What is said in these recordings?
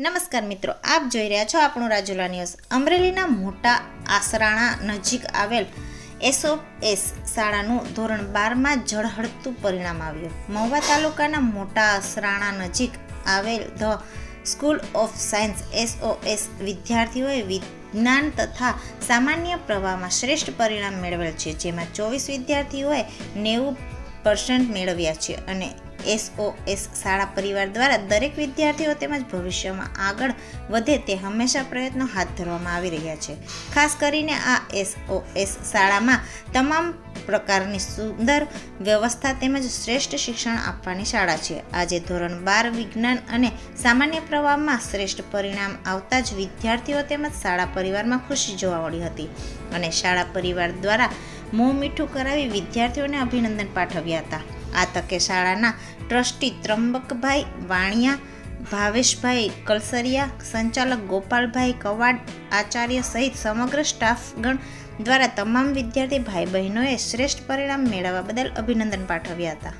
નમસ્કાર મિત્રો, આપ જોઈ રહ્યા છો આપણું રાજુલા ન્યૂઝ. અમરેલીના મોટા આસરાણા નજીક આવેલ એસઓએસ શાળાનું ધોરણ બારમાં ઝળહળતું પરિણામ આવ્યું. મહુવા તાલુકાના મોટા આસરાણા નજીક આવેલ the school of science SOS વિદ્યાર્થીઓએ વિજ્ઞાન તથા સામાન્ય પ્રવાહમાં શ્રેષ્ઠ પરિણામ મેળવેલ છે, જેમાં ચોવીસ વિદ્યાર્થીઓએ નેવું પર્સન્ટ મેળવ્યા છે અને એસઓએસ શાળા પરિવાર દ્વારા દરેક વિદ્યાર્થીઓ તેમજ ભવિષ્યમાં આગળ વધે તે હંમેશા પ્રયત્નો હાથ ધરવામાં આવી રહ્યા છે. ખાસ કરીને આ એસઓએસ શાળામાં તમામ પ્રકારની સુંદર વ્યવસ્થા તેમજ શ્રેષ્ઠ શિક્ષણ આપવાની શાળા છે. આજે ધોરણ બાર વિજ્ઞાન અને સામાન્ય પ્રવાહમાં શ્રેષ્ઠ પરિણામ આવતા જ વિદ્યાર્થીઓ તેમજ શાળા પરિવારમાં ખુશી જોવા મળી હતી અને શાળા પરિવાર દ્વારા મોં મીઠું કરાવી વિદ્યાર્થીઓને અભિનંદન પાઠવ્યા હતા. આ તકે શાળાના ટ્રસ્ટી ત્રંબકભાઈ વાણિયા, ભાવેશભાઈ કલસરિયા, સંચાલક ગોપાલભાઈ કવાડ, આચાર્ય સહિત સમગ્ર સ્ટાફગણ દ્વારા તમામ વિદ્યાર્થી ભાઈ બહેનોએ શ્રેષ્ઠ પરિણામ મેળવવા બદલ અભિનંદન પાઠવ્યા હતા.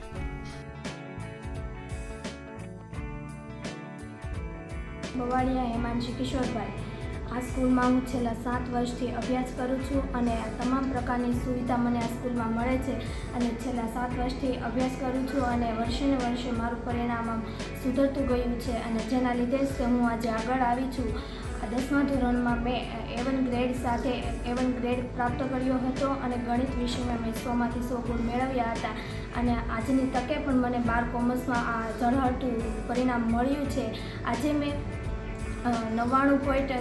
બવાડિયા હેમાંશી કિશોરભાઈ. આ સ્કૂલમાં હું છેલ્લા સાત વર્ષથી અભ્યાસ કરું છું અને તમામ પ્રકારની સુવિધા મને આ સ્કૂલમાં મળે છે અને છેલ્લા સાત વર્ષથી અભ્યાસ કરું છું અને વર્ષે ને વર્ષે મારું પરિણામ સુધરતું ગયું છે અને જેના લીધે જ હું આજે આગળ આવી છું. દસમા ધોરણમાં મેં એવન ગ્રેડ સાથે એવન ગ્રેડ પ્રાપ્ત કર્યો હતો અને ગણિત વિષયમાં મેં સોમાંથી સો ગુણ મેળવ્યા હતા અને આજની તકે પણ મને બાર કોમર્સમાં આ ઝળહળતું પરિણામ મળ્યું છે. આજે મેં નવ્વાણું પોઈન્ટ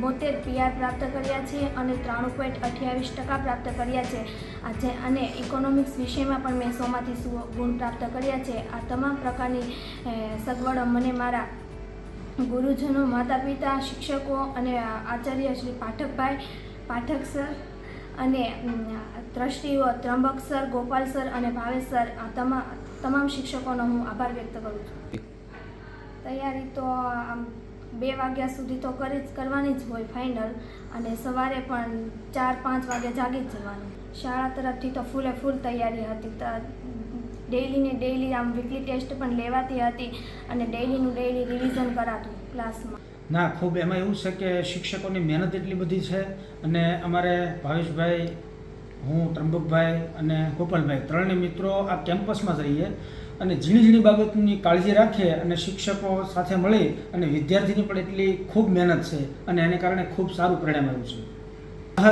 બોતેર પીઆર પ્રાપ્ત કર્યા છે અને ત્રાણું પોઈન્ટ અઠ્યાવીસ ટકા પ્રાપ્ત કર્યા છે. આજે અને ઇકોનોમિક્સ વિષયમાં પણ મેં સોમાંથી સો ગુણ પ્રાપ્ત કર્યા છે. આ તમામ પ્રકારની સગવડો મને મારા ગુરુજનો માતા પિતા શિક્ષકો અને આચાર્ય શ્રી પાઠકભાઈ પાઠક સર અને ટ્રસ્ટીઓ ત્રંબક સર ગોપાલ સર અને ભાવેશ સર આ તમામ તમામ શિક્ષકોનો હું આભાર વ્યક્ત કરું છું. તૈયારી તો આમ બે વાગ્યા સુધી તો કરી જ કરવાની જ હોય ફાઇનલ અને સવારે પણ ચાર, પાંચ વાગે જાગી જ જવાનું. શાળા તરફથી તો ફૂલે ફૂલ તૈયારી હતી. ડેઈલી ને ડેઈલી આમ વીકલી ટેસ્ટ પણ લેવાતી હતી અને ડેઈલીનું ડેઈલી રિવિઝન કરાતું ક્લાસમાં ના, ખૂબ એમાં એવું છે કે શિક્ષકોની મહેનત એટલી બધી છે અને અમારે ભાવેશભાઈ, હું, ત્રંબકભાઈ અને ગોપાલભાઈ, ત્રણેય મિત્રો આ કેમ્પસમાં જ રહીએ. અને ઝીણી ઝીણી બાબતની કાળજી રાખીએ અને શિક્ષકો સાથે મળી અને વિદ્યાર્થીની પણ એટલી ખૂબ મહેનત છે અને એને કારણે ખૂબ સારું પરિણામ આવ્યું છે.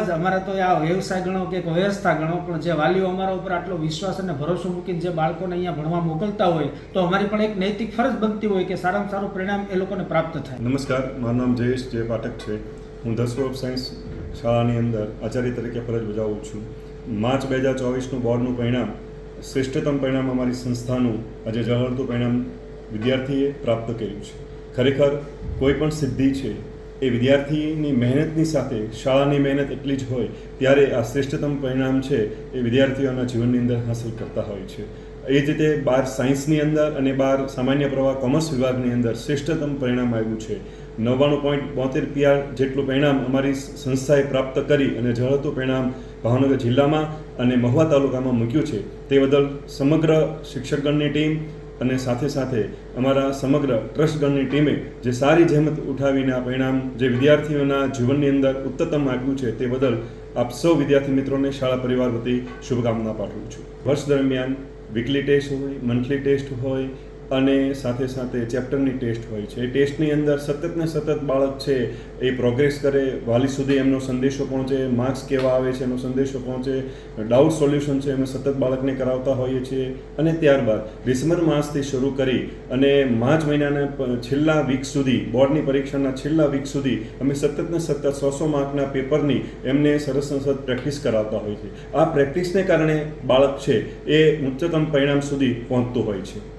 જ અમારા તો આ વ્યવસાય ગણો કે વ્યવસ્થા ગણો, પણ જે વાલીઓ અમારા ઉપર આટલો વિશ્વાસ અને ભરોસો મૂકીને જે બાળકોને અહીંયા ભણવા મોકલતા હોય, તો અમારી પણ એક નૈતિક ફરજ બનતી હોય કે સારામાં સારું પરિણામ એ લોકોને પ્રાપ્ત થાય. નમસ્કાર, મારું નામ જયેશ જય પાઠક છે. હું દસ વર્ષ સાયન્સ શાળાની અંદર આચાર્ય તરીકે ફરજ બજાવું છું. માર્ચ બે હજાર ચોવીસનું બોર્ડનું પરિણામ શ્રેષ્ઠતમ પરિણામ અમારી સંસ્થાનું આજે જળહળતું પરિણામ વિદ્યાર્થીએ પ્રાપ્ત કર્યું છે. ખરેખર કોઈ પણ સિદ્ધિ છે, એ વિદ્યાર્થીની મહેનતની સાથે, શાળાની મહેનત એટલી જ હોય, ત્યારે આ શ્રેષ્ઠતમ પરિણામ છે, એ વિદ્યાર્થીઓના જીવનની અંદર હાંસલ કરતા હોય છે. એ જ રીતે બાર સાયન્સની અંદર અને બાર સામાન્ય પ્રવાહ કોમર્સ વિભાગની અંદર શ્રેષ્ઠતમ પરિણામ આવ્યું છે. નવ્વાણું પોઈન્ટ બોતેર પીઆર જેટલું પરિણામ અમારી સંસ્થાએ પ્રાપ્ત કરી અને ઝળહળતું પરિણામ ભાવનગર જિલ્લામાં અને મહુવા તાલુકામાં મૂક્યું છે. તે બદલ સમગ્ર શિક્ષકગણની ટીમ અને સાથે સાથે અમારા સમગ્ર ટ્રસ્ટગણની ટીમે જે સારી જહેમત ઉઠાવીને આ પરિણામ જે વિદ્યાર્થીઓના જીવનની અંદર ઉત્તમ આપ્યું છે તે બદલ આપ સૌ વિદ્યાર્થી મિત્રોને શાળા પરિવાર વતી શુભકામના પાઠવું છું. વર્ષ દરમિયાન વીકલી ટેસ્ટ હોય મંથલી ટેસ્ટ હોય અને સાથે સાથે ચેપ્ટરની ટેસ્ટ હોય છે. એ ટેસ્ટની અંદર સતત ને સતત બાળક છે એ પ્રોગ્રેસ કરે, વાલી સુધી એમનો સંદેશો પહોંચે માર્ક્સ કેવા આવે છે એનો સંદેશો પહોંચે ડાઉટ સોલ્યુશન છે અમે સતત બાળકને કરાવતા હોઈએ છીએ અને ત્યારબાદ ડિસેમ્બર માસથી શરૂ કરી અને માર્ચ મહિનાના છેલ્લા વીક સુધી, બોર્ડની પરીક્ષાના છેલ્લા વીક સુધી અમે સતત ને સતત સો સો માર્કના પેપરની એમને સરસ સરસ પ્રેક્ટિસ કરાવતા હોય છે આ પ્રેક્ટિસને કારણે બાળક છે એ ઉચ્ચતમ પરિણામ સુધી પહોંચતું હોય છે.